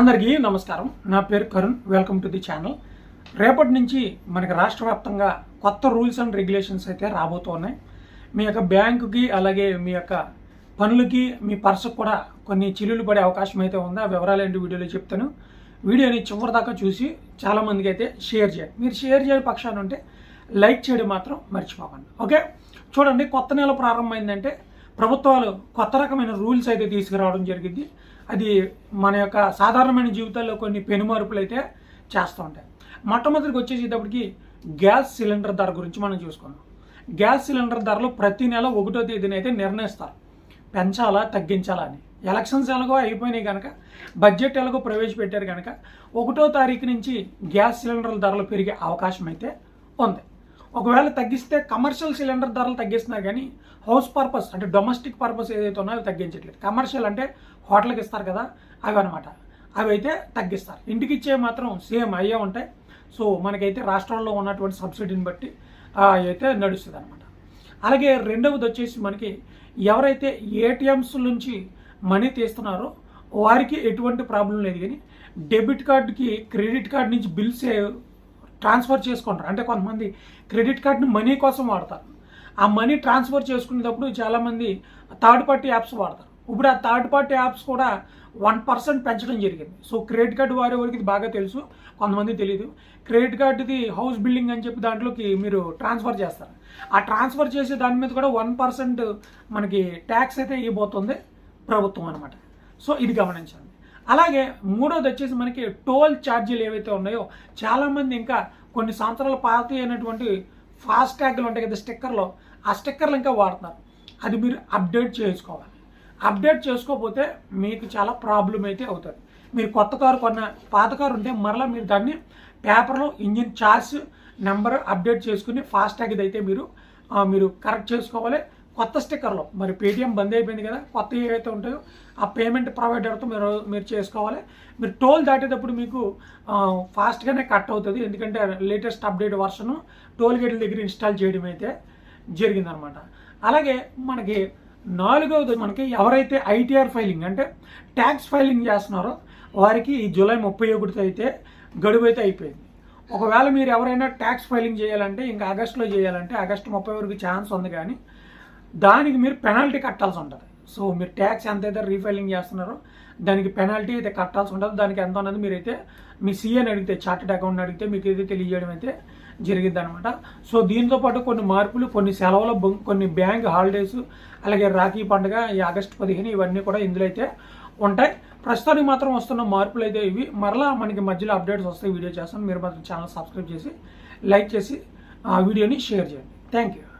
అందరికీ నమస్కారం. నా పేరు Karun. Welcome to the channel రేపటి నుంచి మనకి రాష్ట్ర వ్యాప్తంగా కొత్త రూల్స్ అండ్ రెగ్యులేషన్స్ అయితే రాబోతున్నాయి. మీ యొక్క బ్యాంకుకి అలాగే మీ యొక్క పనులకి మీ పర్సుకు కూడా కొన్ని చిల్లులు పడే అవకాశం అయితే ఉంది. ఆ వివరాలు ఏంటి వీడియోలో చెప్తాను. వీడియోని చివరి దాకా చూసి చాలామందికి అయితే షేర్ చేయండి. మీరు షేర్ చేయని పక్షాన ఉంటే లైక్ చేయడం మాత్రం మర్చిపోకండి. ఓకే? చూడండి కొత్త నెల ప్రారంభమైందంటే ప్రభుత్వాలు కొత్త రకమైన రూల్స్ అయితే తీసుకురావడం జరిగింది. అది మన యొక్క సాధారణమైన జీవితాల్లో కొన్ని పెనుమార్పులు అయితే చేస్తూ ఉంటాయి. మొట్టమొదటికి వచ్చేసేటప్పటికి గ్యాస్ సిలిండర్ ధర గురించి మనం చూసుకున్నాం గ్యాస్ సిలిండర్ ధరలు ప్రతి నెల ఒకటో తేదీన అయితే నిర్ణయిస్తారు. పెంచాలా తగ్గించాలా అని. ఎలక్షన్స్ ఎలాగో అయిపోయినాయి కనుక బడ్జెట్ ఎలాగో ప్రవేశపెట్టారు కనుక ఒకటో తారీఖు నుంచి గ్యాస్ సిలిండర్ల ధరలు పెరిగే అవకాశం అయితే ఉంది. ఒకవేళ తగ్గిస్తే కమర్షియల్ సిలిండర్ ధరలు తగ్గిస్తున్నారు కానీ హౌస్ పర్పస్ అంటే డొమెస్టిక్ పర్పస్ ఏదైతే ఉన్నాయో అవి తగ్గించట్లేదు. కమర్షియల్ అంటే హోటల్కి ఇస్తారు కదా అవి అనమాట అవి అయితే తగ్గిస్తారు. ఇంటికి ఇచ్చే మాత్రం సేమ్ అయ్యే ఉంటాయి. సో మనకైతే రాష్ట్రంలో ఉన్నటువంటి సబ్సిడీని బట్టి అయితే నడుస్తుంది అనమాట అలాగే రెండవది వచ్చేసి మనకి ఎవరైతే ఏటీఎంస్ నుంచి మనీ తీస్తున్నారో వారికి ఎటువంటి ప్రాబ్లం లేదు కానీ డెబిట్ కార్డుకి క్రెడిట్ కార్డు నుంచి బిల్స్ ట్రాన్స్ఫర్ చేసుకుంటారు. అంటే కొంతమంది క్రెడిట్ కార్డ్ని మనీ కోసం వాడతారు. ఆ మనీ ట్రాన్స్ఫర్ చేసుకునేటప్పుడు చాలామంది థర్డ్ పార్టీ యాప్స్ వాడతారు. ఇప్పుడు ఆ థర్డ్ పార్టీ యాప్స్ కూడా వన్ పర్సెంట్ పెంచడం జరిగింది. సో క్రెడిట్ కార్డు వారే వారికి ఇది బాగా తెలుసు. కొంతమంది తెలియదు క్రెడిట్ కార్డుది హౌస్ బిల్డింగ్ అని చెప్పి దాంట్లోకి మీరు ట్రాన్స్ఫర్ చేస్తారు. ఆ ట్రాన్స్ఫర్ చేసే దాని మీద కూడా వన్ పర్సెంట్ మనకి ట్యాక్స్ అయితే ఇవ్వబోతుంది ప్రభుత్వం అనమాట సో ఇది గమనించండి. అలాగే మూడోది వచ్చేసి మనకి టోల్ ఛార్జీలు ఏవైతే ఉన్నాయో చాలామంది ఇంకా కొన్ని సంవత్సరాల పాత అయినటువంటి ఫాస్ట్ ట్యాగ్లు ఉంటాయి కదా స్టిక్కర్లో ఆ స్టిక్కర్లు ఇంకా వాడుతున్నారు. అది మీరు అప్డేట్ చేసుకోవాలి. అప్డేట్ చేసుకోకపోతే మీకు చాలా ప్రాబ్లం అయితే అవుతుంది. మీరు కొత్త కారు కొన్న పాత కారు ఉంటే మరలా మీరు దాన్ని పేపర్లో ఇంజిన్ ఛార్జ్ నెంబర్ అప్డేట్ చేసుకుని ఫాస్ట్ ట్యాగ్ అయితే మీరు మీరు కరెక్ట్ చేసుకోవాలి. కొత్త స్టిక్కర్లో. మరి పేటిఎం బంద్ అయిపోయింది కదా కొత్త ఏవైతే ఉంటాయో ఆ పేమెంట్ ప్రొవైడర్తో మీరు మీరు చేసుకోవాలి. మీరు టోల్ దాటేటప్పుడు మీకు ఫాస్ట్గానే కట్ అవుతుంది. ఎందుకంటే లేటెస్ట్ అప్డేట్ వర్షన్ టోల్ గేట్ల దగ్గర ఇన్స్టాల్ చేయడం అయితే జరిగిందనమాట. అలాగే మనకి నాలుగవది మనకి ఎవరైతే ఐటీఆర్ ఫైలింగ్ అంటే ట్యాక్స్ ఫైలింగ్ చేస్తున్నారో వారికి ఈ జూలై ముప్పై ఒకటితో అయితే గడువు అయితే అయిపోయింది. ఒకవేళ మీరు ఎవరైనా ట్యాక్స్ ఫైలింగ్ చేయాలంటే ఇంకా ఆగస్టులో చేయాలంటే ఆగస్టు ముప్పై వరకు ఛాన్స్ ఉంది కానీ దానికి మీరు పెనాల్టీ కట్టాల్సి ఉంటుంది. సో మీరు ట్యాక్స్ ఎంత అయితే రీఫైలింగ్ చేస్తున్నారో దానికి పెనాల్టీ అయితే కట్టాల్సి ఉంటుంది. దానికి ఎంత ఉన్నది మీరైతే మీ సీఏని అడిగితే చార్టెడ్ అకౌంట్ అడిగితే మీకు అయితే తెలియజేయడం అయితే జరిగింది అనమాట సో దీంతో పాటు కొన్ని మార్పులు కొన్ని సెలవులు కొన్ని బ్యాంక్ హాలిడేస్ అలాగే రాఖీ పండుగ ఈ ఆగస్టు పదిహేను ఇవన్నీ కూడా ఇందులో అయితే ఉంటాయి. ప్రస్తుతానికి మాత్రం వస్తున్న మార్పులు అయితే ఇవి. మరలా మనకి మధ్యలో అప్డేట్స్ వస్తాయి. వీడియో చేస్తాను. మీరు మాత్రం ఛానల్ సబ్స్క్రైబ్ చేసి లైక్ చేసి ఆ వీడియోని షేర్ చేయండి. Thank you